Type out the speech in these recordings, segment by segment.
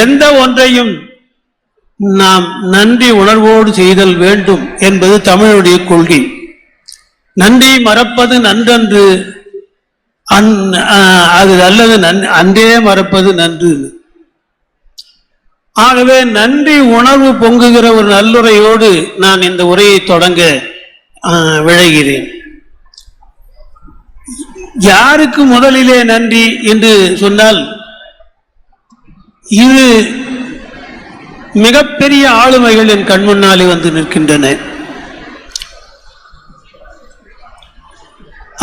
எந்த ஒன்றையும் நாம் நன்றி உணர்வோடு செய்தல் வேண்டும் என்பது தமிழுடைய கொள்கை. நன்றி மறப்பது நன்றன்று அன் அது அல்லது நன் அன்றே மறப்பது நன்று. ஆகவே நன்றி உணர்வு பொங்குகிற ஒரு நல்லுரையோடு நான் இந்த உரையை தொடங்க விளைகிறேன் யாருக்கு முதலிலே நன்றி என்று சொன்னால் இது மிகப்பெரிய ஆளுமைகள் என் கண் முன்னாலே வந்து நிற்கின்றன.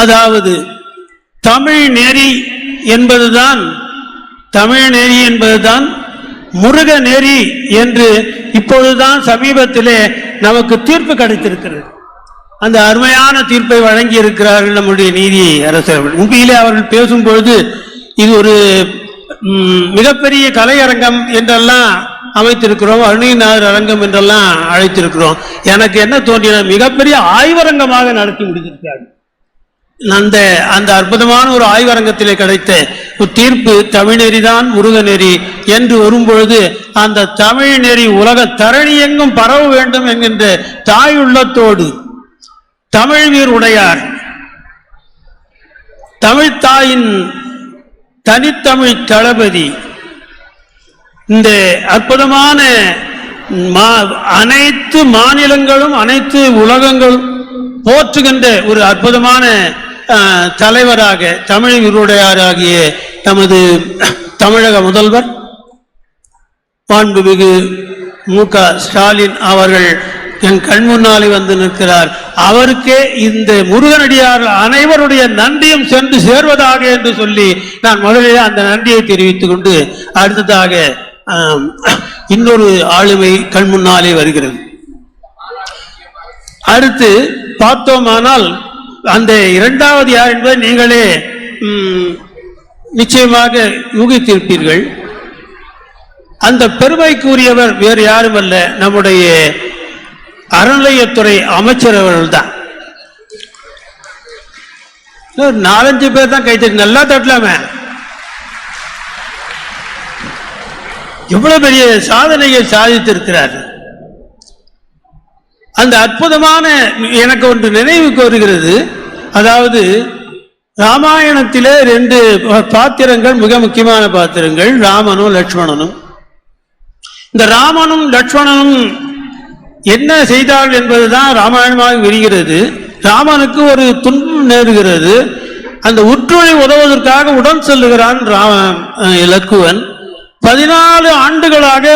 அதாவது தமிழ் நெறி என்பதுதான் தமிழ் நெறி என்பதுதான் முருக நெறி என்று இப்பொழுதுதான் சமீபத்திலே நமக்கு தீர்ப்பு கிடைத்திருக்கிறது. அந்த அருமையான தீர்ப்பை வழங்கி இருக்கிறார்கள் நம்முடைய நீதி அரசர்கள். உண்மையிலே அவர்கள் பேசும்பொழுது இது ஒரு மிகப்பெரிய கலையரங்கம் என்றெல்லாம் அமைத்திருக்கிறோம் அருணிநாதர் அரங்கம் என்றெல்லாம் அழைத்திருக்கிறோம். எனக்கு என்ன தோன்றின மிகப்பெரிய ஆய்வரங்கமாக நடத்தி முடித்திருக்கிறார்கள் அந்த அந்த அற்புதமான ஒரு ஆய்வரங்கத்திலே கிடைத்த ஒரு தீர்ப்பு தமிழ்நெறிதான் முருகநெறி என்று வரும்பொழுது அந்த தமிழ் நெறி உலக தரணி எங்கும் பரவ வேண்டும் என்கின்ற தாயுள்ளத்தோடு தமிழ் வீர் உடையார் தமிழ் தாயின் தனித்தமிழ் தளபதி. இந்த அற்புதமான மா- அனைத்து மாநிலங்களும் அனைத்து உலகங்களும் போற்றுகின்ற ஒரு அற்புதமான அஹ், தலைவராக தமிழ் உருடையாராகிய நமது தமிழக முதல்வர் மாண்புமிகு மு க ஸ்டாலின் அவர்கள் என் கண் முன்னாலே வந்து நிற்கிறார். அவருக்கே இந்த முருகனடியார் அனைவருடைய நன்றியும் சென்று சேர்வதாக என்று சொல்லி நான் முதலிலே அந்த நன்றியை தெரிவித்துக் கொண்டு அடுத்ததாக இன்னொரு ஆளுமை கண் முன்னாலே வருகிறது. அடுத்து பார்த்தோமானால் அந்த இரண்டாவது யார் என்பதை நீங்களே நிச்சயமாக யூகித்திருப்பீர்கள் அந்த பெருமைக்குரியவர் வேறு யாரும் அல்ல நம்முடைய அறநிலையத்துறை அமைச்சர் அவர்கள் தான் நாலஞ்சு பேர் தான் கைத்தறி நல்லா தட்டலாமே. எவ்வளவு பெரிய சாதனையை சாதித்திருக்கிறார் அந்த அற்புதமான எனக்கு ஒன்று நினைவுக்கு வருகிறது அதாவது ராமாயணத்திலே ரெண்டு பாத்திரங்கள் மிக முக்கியமான பாத்திரங்கள் ராமனும் லட்சுமணனும் இந்த ராமனும் லட்சுமணனும் என்ன செய்தார்கள் என்பதுதான் ராமாயணமாக விரிகிறது. ராமனுக்கு ஒரு துன்பம் நேருகிறது. அந்த உற்றுழை உதவுவதற்காக உடன் செல்லுகிறான் ராம இலக்குவன். பதினாலு ஆண்டுகளாக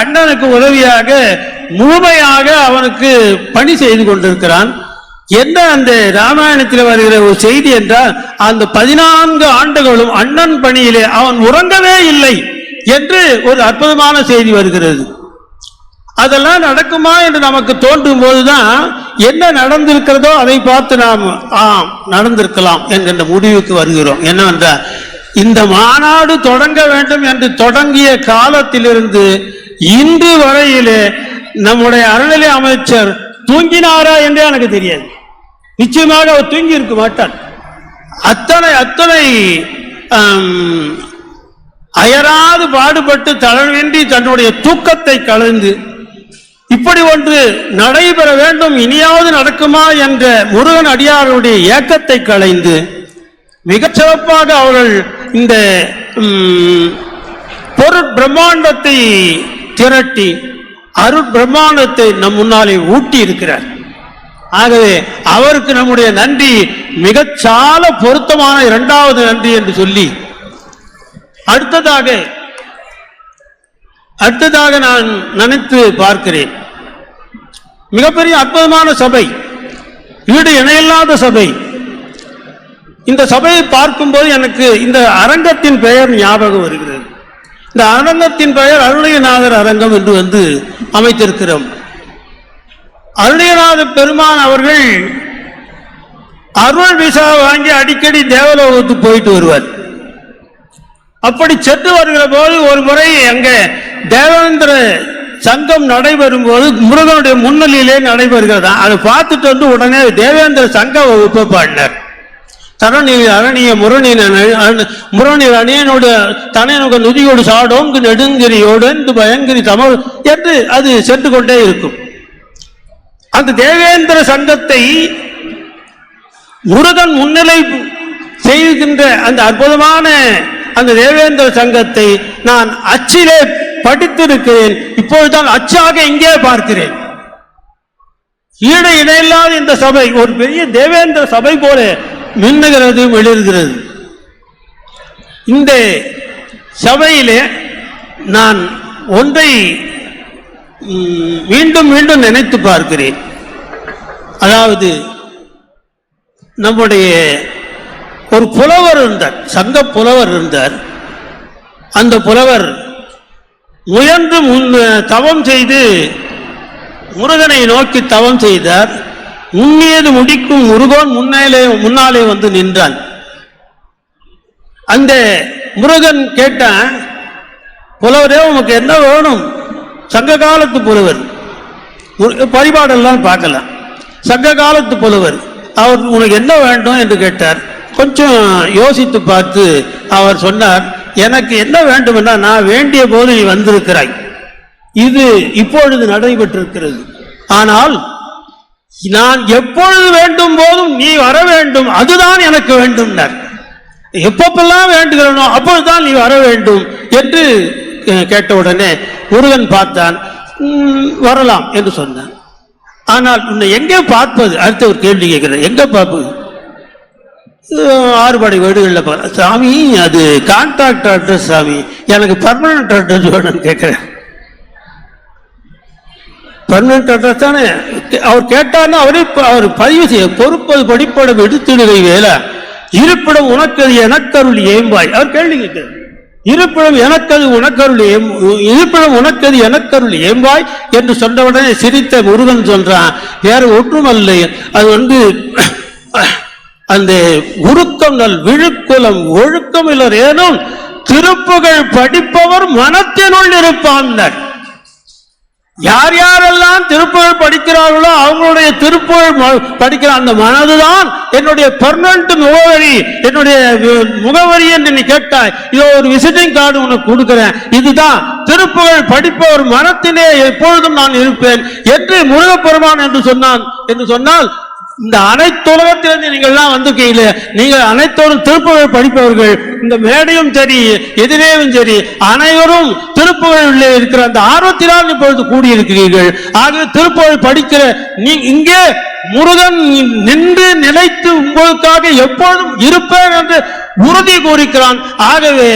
அண்ணனுக்கு உதவியாக முழுமையாக அவனுக்கு பணி செய்து கொண்டிருக்கிறான். என்ன அந்த ராமாயணத்தில் வருகிற ஒரு செய்தி என்றால் அந்த பதினான்கு ஆண்டுகளும் அண்ணன் பணியிலே அவன் உறங்கவே இல்லை என்று ஒரு அற்புதமான செய்தி வருகிறது. அதெல்லாம் நடக்குமா என்று நமக்கு தோன்றும் போதுதான் என்ன நடந்திருக்கிறதோ அதை பார்த்து நாம் ஆம் நடந்திருக்கலாம் என்கின்ற முடிவுக்கு வருகிறோம். என்னவென்றால் இந்த மாநாடு தொடங்க வேண்டும் என்று தொடங்கிய காலத்திலிருந்து இன்று வரையிலே நம்முடைய அறநிலை அமைச்சர் தூங்கினாரா என்றே எனக்கு தெரியாது. நிச்சயமாக அவர் தூங்கி இருக்க மாட்டார். அத்தனை அத்தனை அயராது பாடுபட்டு தளர்வின்றி தன்னுடைய தூக்கத்தை கலந்து இப்படி ஒன்று நடைபெற வேண்டும் இனியாவது நடக்குமா என்ற முருகன் அடியாருடைய ஏக்கத்தை களைந்து மிகச்சிறப்பாக அவர்கள் இந்த ம், பிரம்மாண்டத்தை திரட்டி அருட் பிரம்மாண்டத்தை நம் முன்னாலே ஊட்டி இருக்கிறார் ஆகவே அவருக்கு நம்முடைய நன்றி மிகச்சால பொருத்தமான இரண்டாவது நன்றி என்று சொல்லி அடுத்ததாக அடுத்ததாக நான் நினைத்து பார்க்கிறேன். மிகப்பெரிய அற்புதமான சபை ஈடு இணையில்லாத சபை. இந்த சபையை பார்க்கும்போது எனக்கு இந்த அரங்கத்தின் பெயர் ஞாபகம் வருகிறது. இந்த அரங்கத்தின் பெயர் அருளையநாதர் அரங்கம் என்று வந்து அமைத்திருக்கிறோம். அருளையநாத பெருமான் அவர்கள் அருள் விசா வாங்கி அடிக்கடி தேவலோகத்துக்கு போயிட்டு வருவார். அப்படி சென்று வருகிற போது ஒரு முறை அங்கே தேவேந்திர சங்கம் நடைபெறும் போது முருகனுடைய முன்னிலையிலே நடைபெறுகிறதா. அதை பார்த்துட்டு வந்து உடனே தேவேந்திர சங்க வகுப்பை பாடினார். தரநீர் அரணிய முரணின முரணிர் அணியனுடைய தனையனுக்கு நுதியோடு சாடோங்கு நெடுங்கிரியோடு பயங்கிரி தமிழ் என்று அது சென்று கொண்டே இருக்கும். அந்த தேவேந்திர சங்கத்தை முருகன் முன்னிலை செய்கின்ற அந்த அற்புதமான அந்த தேவேந்திர சங்கத்தை நான் அச்சிலே படித்திருக்கிறேன். இப்பொழுதுதான் அச்சாக இங்கே பார்க்கிறேன். ஈடு இணையில்லாத இந்த சபை ஒரு பெரிய தேவேந்திர சபை போல மின்னுகிறது மிளிர்கிறது இந்த சபையிலே நான் ஒன்றை மீண்டும் மீண்டும் நினைத்து பார்க்கிறேன். அதாவது நம்முடைய ஒரு புலவர் இருந்தார் சங்க புலவர் இருந்தார். அந்த புலவர் உயர்ந்து முன் தவம் செய்து முருகனை நோக்கி தவம் செய்தார். உண்ணியது முடிக்கும் முருகன் முன்னாலே முன்னாலே வந்து நின்றான். அந்த முருகன் கேட்டான் புலவரே உமக்கு என்ன வேணும்? சங்க காலத்து புலவர். பரிபாடெல்லாம் பார்க்கலாம். சங்க காலத்து புலவர் அவர் உனக்கு என்ன வேண்டும்? என்று கேட்டார். கொஞ்சம் யோசித்து பார்த்து அவர் சொன்னார் எனக்கு என்ன வேண்டுமென்னா நான் வேண்டிய போது நீ வந்திருக்கிறாய். இது இப்பொழுது நடைபெற்றிருக்கிறது. ஆனால் நான் எப்பொழுது வேண்டும் போதும் நீ வர வேண்டும் அதுதான் எனக்கு வேண்டும் எப்பப்பெல்லாம் வேண்டுகிறனோ அப்பொழுதுதான் நீ வர வேண்டும் என்று கேட்ட உடனே முருகன் பார்த்தான். வரலாம் என்று சொன்னான். ஆனால் உன்னை எங்கே பார்ப்பது? அடுத்த ஒரு கேள்வி கேட்கிறேன். எங்கே பார்ப்பது? ஆறுபாடு வீடுகளில் பார்க்க சாமி அது கான்ட்ராக்ட் அட்ரஸ் சாமி. எனக்கு பர்மனன்ட் அட்ரஸ் வேணும்னு கேட்குறேன். பர்மனன்ட் அட்ரஸ் தானே? அவர் கேட்டார்னா அவரே அவர் பதிவு செய்ய பொறுப்பது படிப்படம் எடுத்துடுகை வேலை. இருப்பிடம் உனக்கது எனக்கருள் ஏம்பாய். அவர் கேள்வி கேட்கிறார் இருப்பிடம் எனக்கது உனக்கருள் ஏம் இருப்பிடம் உனக்கது எனக்கருள் ஏம்பாய் என்று சொன்னவுடனே சிரித்த முருகன் சொல்றான். வேற ஒன்றுமல்ல. அது வந்து அந்த உருக்கங்கள் விழுக்குலம் ஒழுக்கம் இல்லர் ஏனும் திருப்புகழ் படிப்பவர் மனத்தினுள் இருப்பான். யார் யாரெல்லாம் திருப்புகழ் படிக்கிறார்களோ அவங்களுடைய திருப்புகழ் ம- படிக்கிற அந்த மனதுதான் என்னுடைய பெர்மனன்ட் முகவரி என்னுடைய முகவரி என்று நீ கேட்டாய் இதோ ஒரு விசிட்டிங் கார்டு உனக்கு கொடுக்குறேன். இதுதான் திருப்புகழ் படிப்பவர் மனத்திலே எப்பொழுதும் நான் இருப்பேன். என்று முருகப்பெருமான் என்று சொன்னான். என்று சொன்னால் இந்த அனைத்து உலகத்திலிருந்து நீங்கள் வந்திருக்கீங்களே நீங்கள் அனைத்தோரும் திருப்புகழ் படிப்பவர்கள். இந்த மேடையும் சரி எதிரேயும் சரி அனைவரும் திருப்புகழில் இருக்கிற அந்த ஆர்வத்தினால் இப்பொழுது கூடியிருக்கிறீர்கள். ஆகவே திருப்புகழ் படிக்கிற நீ இங்கே முருகன் நின்று நிலைத்து உங்களுக்காக எப்பொழுதும் இருப்பேன் என்று உறுதி கூறிக்கிறான். ஆகவே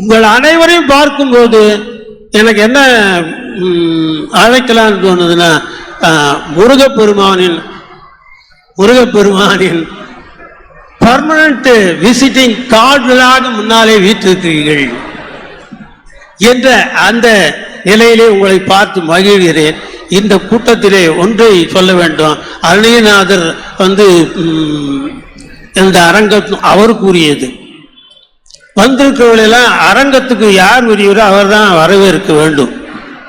உங்கள் அனைவரையும் பார்க்கும்போது எனக்கு என்ன அழைக்கலாம்னு தோணுதுன்னா முருக முருகப்பெருமானின் முருகப்பெருமானின் பர்மனன்ட் விசிட்டிங் கார்டுகளாக முன்னாலே வீற்றிருக்கிறீர்கள் என்ற அந்த நிலையிலே உங்களை பார்த்து மகிழ்கிறேன். இந்த கூட்டத்திலே ஒன்றை சொல்ல வேண்டும். அருணயநாதர் வந்து இந்த அரங்கம் அவர் கூறியது. வந்திருக்கிறவர்களெல்லாம் அரங்கத்துக்கு யார் உரியவரோ அவர் தான் வரவேற்க வேண்டும்.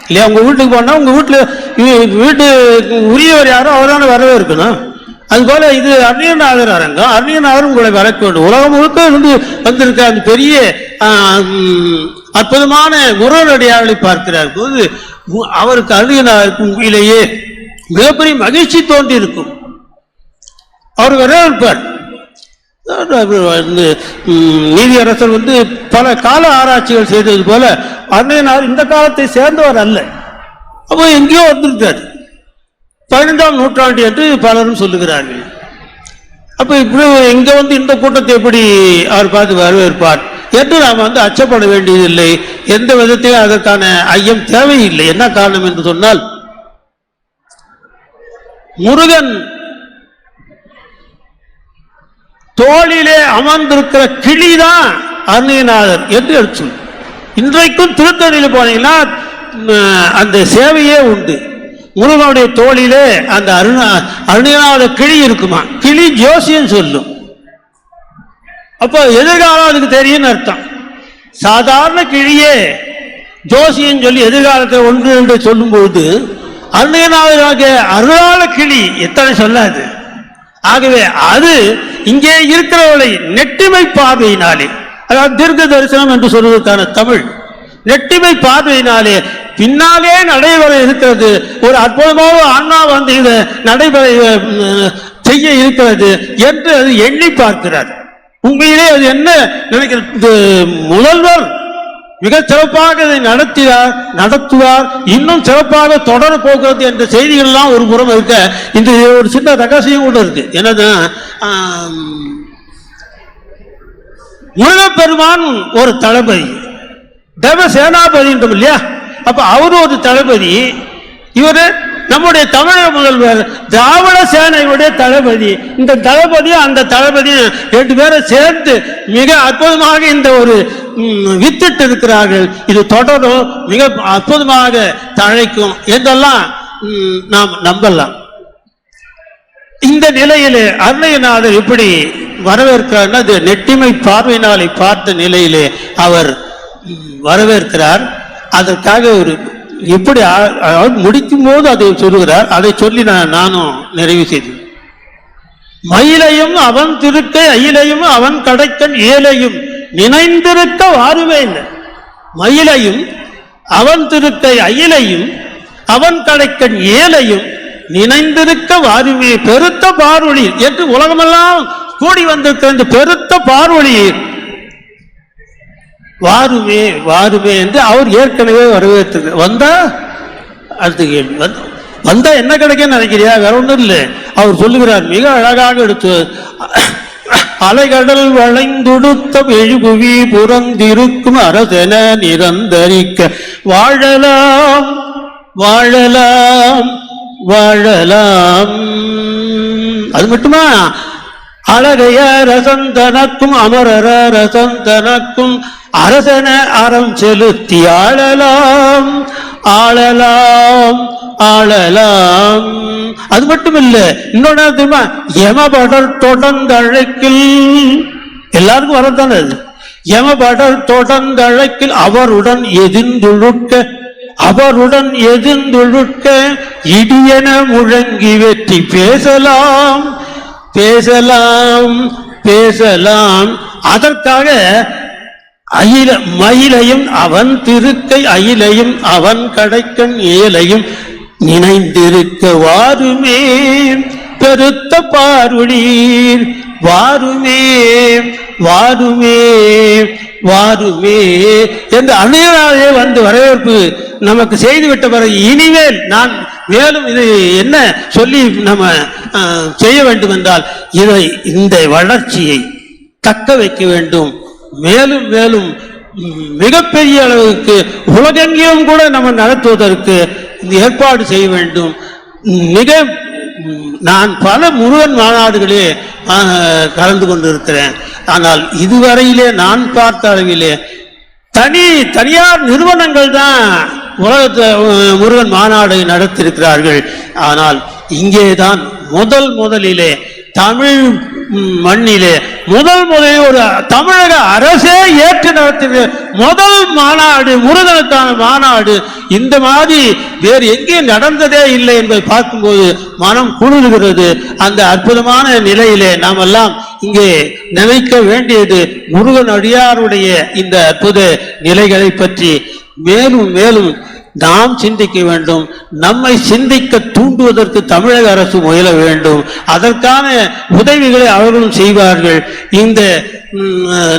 இல்லையா? உங்கள் வீட்டுக்கு போனால் உங்கள் வீட்டில் வீட்டு உரியவர் யாரோ அவர் தானே வரவேற்கணும். அதுபோல இது அருணியநாதர் அரங்கம். அருணியநாதர் உங்களை வரக்க வேண்டும். உலகம் முழுக்க இருந்து வந்திருக்க அந்த பெரிய அற்புதமான முருகனடியார்களை பார்க்கிறார் போது அவருக்கு அருணியநாதருக்கு உண்மையிலேயே மிகப்பெரிய மகிழ்ச்சி தோன்றி இருக்கும் அவர் வரவேற்பார் வந்து நீதியரசர் வந்து பல கால ஆராய்ச்சிகள் செய்தது போல அன்னையனார் இந்த காலத்தை சேர்ந்தவர் அல்ல. அப்போ எங்கேயோ வந்திருக்கார் பதினைந்தாம் நூற்றாண்டு என்று பலரும் சொல்லுகிறார்கள். அப்ப இப்படி இங்க வந்து இந்த கூட்டத்தை எப்படி அவர் பார்த்து வரவேற்பார்? என்று நாம் வந்து அச்சப்பட வேண்டியதில்லை. எந்த விதத்திலும் அதற்கான ஐயம் தேவையில்லை. என்ன காரணம் என்று சொன்னால் முருகன் தோளிலே அமர்ந்திருக்கிற கிளிதான் அருணிநாதர் என்று எடுத்து இன்றைக்கும் திருத்தணியில் போனீங்கன்னா அந்த சேவையே உண்டு. முருகனுடைய தோளிலே அந்த அருண அருணிநாத கிளி இருக்குமா? கிளி ஜோசியம் சொல்லும். அப்போ எதிர்காலம் அதுக்கு தெரியும்னு அர்த்தம். சாதாரண கிளியே ஜோசியம் சொல்லி எதிர்காலத்தில் ஒன்று என்று சொல்லும்போது அருணகிரிநாதராக அருளாள கிளி எத்தனை சொல்லாது? ஆகவே அது இங்கே இருக்கிறவளை நெட்டிமை பார்வையினாலே அதாவது தீர்க்க தரிசனம் என்று சொல்வதற்கான தமிழ் நெட்டிமை பார்வையினாலே பின்னாலே நடைபெற இருக்கிறது. ஒரு அற்புதமாக அண்ணா வந்து இதை நடைபெற செய்ய இருக்கிறது என்று அது எண்ணி பார்க்கிறார். உண்மையிலே அது என்ன நினைக்கிறது? இது முதல்வர் மிக சிறப்பாக இதை நடத்தினார் நடத்துவார் இன்னும் சிறப்பாக தொடர போகிறது என்ற செய்திகள் எல்லாம் ஒரு புறம் இருக்க இந்த ஒரு சின்ன ரகசியம் கூட இருக்கு. என்னன்னா முருகப்பெருமான் ஒரு தளபதி தேவ சேனாபதி என்றும் இல்லையா? அப்ப அவர் ஒரு தளபதி. இவரு நம்முடைய தமிழக முதல்வர் திராவிட சேனையுடைய தளபதி. இந்த தளபதியும் அந்த தளபதியும் ரெண்டு பேரும் சேர்ந்து மிக அற்புதமாக இந்த ஒரு வித்திட்டு இருக்கிறார்கள். இது தொடரும் மிக அற்புதமாக தழைக்கும் என்றெல்லாம் நாம் நம்பலாம். இந்த நிலையிலே அருணையநாதர் இப்படி வரவேற்கிறார் அது நெட்டிமை பார்வையினாலை பார்த்த நிலையிலே அவர் வரவேற்கிறார். அதற்காக ஒரு எப்படி முடிக்கும் போது அதை சொல்லுகிறார். அதை சொல்லி நான் நானும் நிறைவு செய்தேன். மயிலையும் அவன் திருக்க அயிலையும் அவன் கடைக்கன் ஏழையும் நினைந்திருக்க வாருவே இல்லை. மயிலையும் அவன் திருக்கை அயிலையும் அவன் கடைக்கன் ஏழையும் நினைந்திருக்க வாருமே. பெருத்த பார்வழி என்று உலகமெல்லாம் கூடி வந்திருக்கிற பெருத்த பார்வழி வாருமே வாருமே என்று அவர் ஏற்கனவே வரவேற்று வந்தா அடுத்த கேள்வி. வந்து வந்தா என்ன கிடைக்கும்னு நினைக்கிறியா? வேற ஒன்றும் இல்லை. அவர் சொல்லுகிறார் மிக அழகாக எடுத்து அலைகடல் வளைந்துடுத்த எழுபுவி புறந்திருக்கும் அரசென நிரந்தரிக்க வாழலாம் வாழலாம் வாழலாம். அது மட்டுமா? அழகைய ரசந்தனக்கும் அமரர ரசந்தனக்கும் அரசன அறம் செலுத்தி ஆளலாம் ஆளலாம் ஆளலாம். அது மட்டும் இல்ல இன்னொன்னு தெரியுமா? யமபடர் தொடர்ந்தழைக்கில் எல்லாருக்கும் வரதானே அது? யமபடர் தொடர்ந்தழைக்கில் அவருடன் எதிர்ந்துழுக்க அவருடன் எதிர்ந்துழுக்க இடியன முழங்கி வெற்றி பேசலாம். பேசலாம் பேசலாம். அதற்காக அயில மயிலையும் அவன் திருக்கை அயிலையும் அவன் கடைக்கண் ஏலையும் நினைந்திருக்க வாருமே பெருத்த பார்வடீர் வாருமே வாருமே வாருமே என்று அனைவராலே வந்து வரவேற்பு நமக்கு செய்துவிட்ட பிறகு இனிமேல் நான் மேலும் இது என்ன சொல்லி நம்ம செய்ய வேண்டும் என்றால் இதை இந்த வளர்ச்சியை தக்க வைக்க வேண்டும். மேலும் மேலும் மிகப்பெரிய அளவுக்கு உலகெங்கிலும் கூட நம்ம நடத்துவதற்கு ஏற்பாடு செய்ய வேண்டும். மிக நான் பல முருகன் மாநாடுகளே கலந்து கொண்டிருக்கிறேன். ஆனால் இதுவரையிலே நான் பார்த்த அளவிலே தனி தனியார் நிறுவனங்கள் தான் உலகத்தை முருகன் மாநாடு நடத்தியிருக்கிறார்கள். ஆனால் இங்கேதான் முதல் முதலிலே தமிழ் மண்ணிலே முதல் முதலில் ஒரு தமிழக அரசே ஏற்று நடத்திய முதல் மாநாடு முருகனுக்கான மாநாடு. இந்த மாதிரி வேறு எங்கேயும் நடந்ததே இல்லை என்பதை பார்க்கும்போது மனம் குளிர்கிறது. அந்த அற்புதமான நிலையிலே நாம் எல்லாம் இங்கே நினைக்க வேண்டியது முருகன் அடியாருடைய இந்த அற்புத நிலைகளை பற்றி மேலும் மேலும் நாம் சிந்திக்க வேண்டும். நம்மை சிந்திக்க தூண்டுவதற்கு தமிழக அரசு முயல வேண்டும். அதற்கான உதவிகளை அவர்களும் செய்வார்கள். இந்த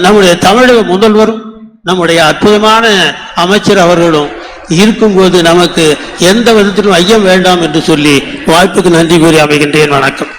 நம்முடைய தமிழக முதல்வரும் நம்முடைய அற்புதமான அமைச்சர் அவர்களும் இருக்கும்போது நமக்கு எந்த விதத்திலும் ஐயம் வேண்டாம் என்று சொல்லி வாய்ப்புக்கு நன்றி கூறி அமைகின்றேன். வணக்கம்.